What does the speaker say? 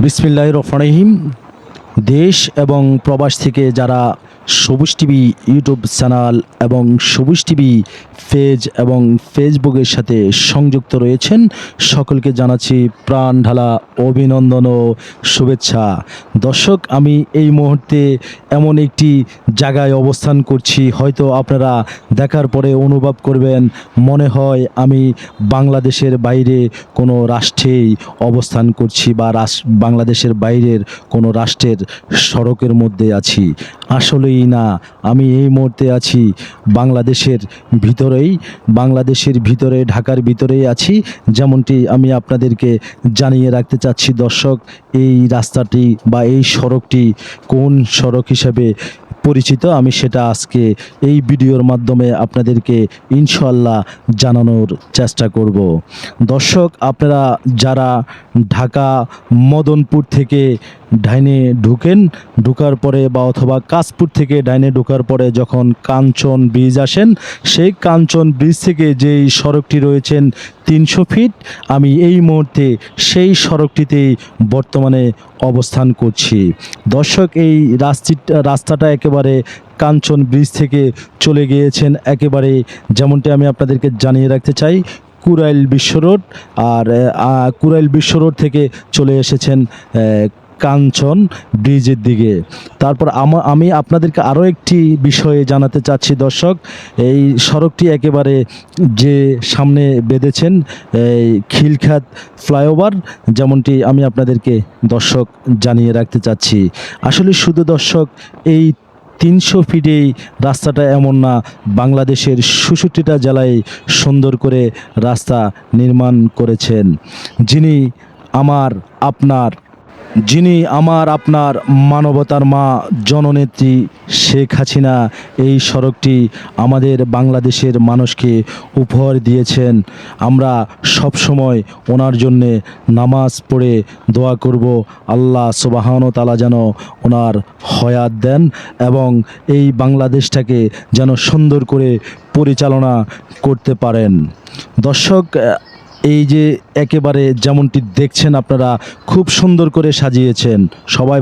বিসমিল্লাহ রফানহিম দেশ এবং প্রবাস থেকে যারা সবুজ টিভি ইউটিউব চ্যানেল এবং সবুজ টিভি পেজ এবং ফেসবুকের সাথে সংযুক্ত রয়েছেন। সকলকে জানাচ্ছি প্রাণ ঢালা অভিনন্দন ও শুভেচ্ছা। দর্শক, আমি এই মুহূর্তে এমন একটি জায়গায় অবস্থান করছি, হয়তো আপনারা দেখার পরে অনুভব করবেন, মনে হয় আমি বাংলাদেশের বাইরে কোনো রাষ্ট্রেই অবস্থান করছি বা বাংলাদেশের বাইরের কোনো রাষ্ট্রের সড়কের মধ্যে আছি। আসলেই না, আমি এই মুহূর্তে আছি বাংলাদেশের ভিতরেই, বাংলাদেশের ভিতরে, ঢাকার ভিতরেই আছি। যেমনটি আমি আপনাদেরকে জানিয়ে রাখতে চাচ্ছি, দর্শক, এই রাস্তাটি বা এই সড়কটি কোন সড়ক হিসাবে পরিচিত, আমি সেটা আজকে এই ভিডিওর মাধ্যমে আপনাদেরকে ইনশাল্লাহ জানানোর চেষ্টা করব। দর্শক, আপনারা যারা ঢাকা, মদনপুর থেকে ডাইনে ঢুকেন, ঢুকার পরে বা অথবা কাশপুর থেকে ডাইনে ঢোকার পরে যখন কাঞ্চন ব্রিজ আসেন, সেই কাঞ্চন ব্রিজ থেকে যেই সড়কটি রয়েছেন তিনশো ফিট, আমি এই মুহূর্তে সেই সড়কটিতেই বর্তমানে অবস্থান করছি। দর্শক, এই রাস্তি রাস্তাটা একেবারে কাঞ্চন ব্রিজ থেকে চলে গিয়েছেন, একেবারে যেমনটি আমি আপনাদেরকে জানিয়ে রাখতে চাই, কুরাইল বিশ্ব রোড, আর কুরাইল বিশ্ব রোড থেকে চলে এসেছেন কাঞ্চন ব্রিজের দিকে। তারপর আমা- আপনাদেরকে আরও একটি বিষয়ে জানাতে চাচ্ছি, দর্শক। এই সড়কটি একেবারে যে সামনে বেঁধেছেন, এই খিলখাত ফ্লাইওভার, যেমনটি আমি আপনাদেরকে দর্শক জানিয়ে রাখতে চাচ্ছি। আসলে শুধু দর্শক, এই তিনশো ফিটেই রাস্তাটা এমন না, বাংলাদেশের ষষট্টিটা জেলায় সুন্দর করে রাস্তা নির্মাণ করেছেন। যিনি আমার, আপনার যিনি আমার আপনার মানবতার মা, জননেত্রী শেখ হাসিনা, এই সড়কটি আমাদের বাংলাদেশের মানুষকে উপহার দিয়েছেন। আমরা সব সময় ওনার জন্যে নামাজ পড়ে দোয়া করব। আল্লাহ সুবাহান তালা যেন ওনার হয়াত দেন এবং এই বাংলাদেশটাকে যেন সুন্দর করে পরিচালনা করতে পারেন। দর্শক এই যে একেবারে যেমনটি দেখছেন আপনারা খুব সুন্দর করে সাজিয়েছেন। সবাই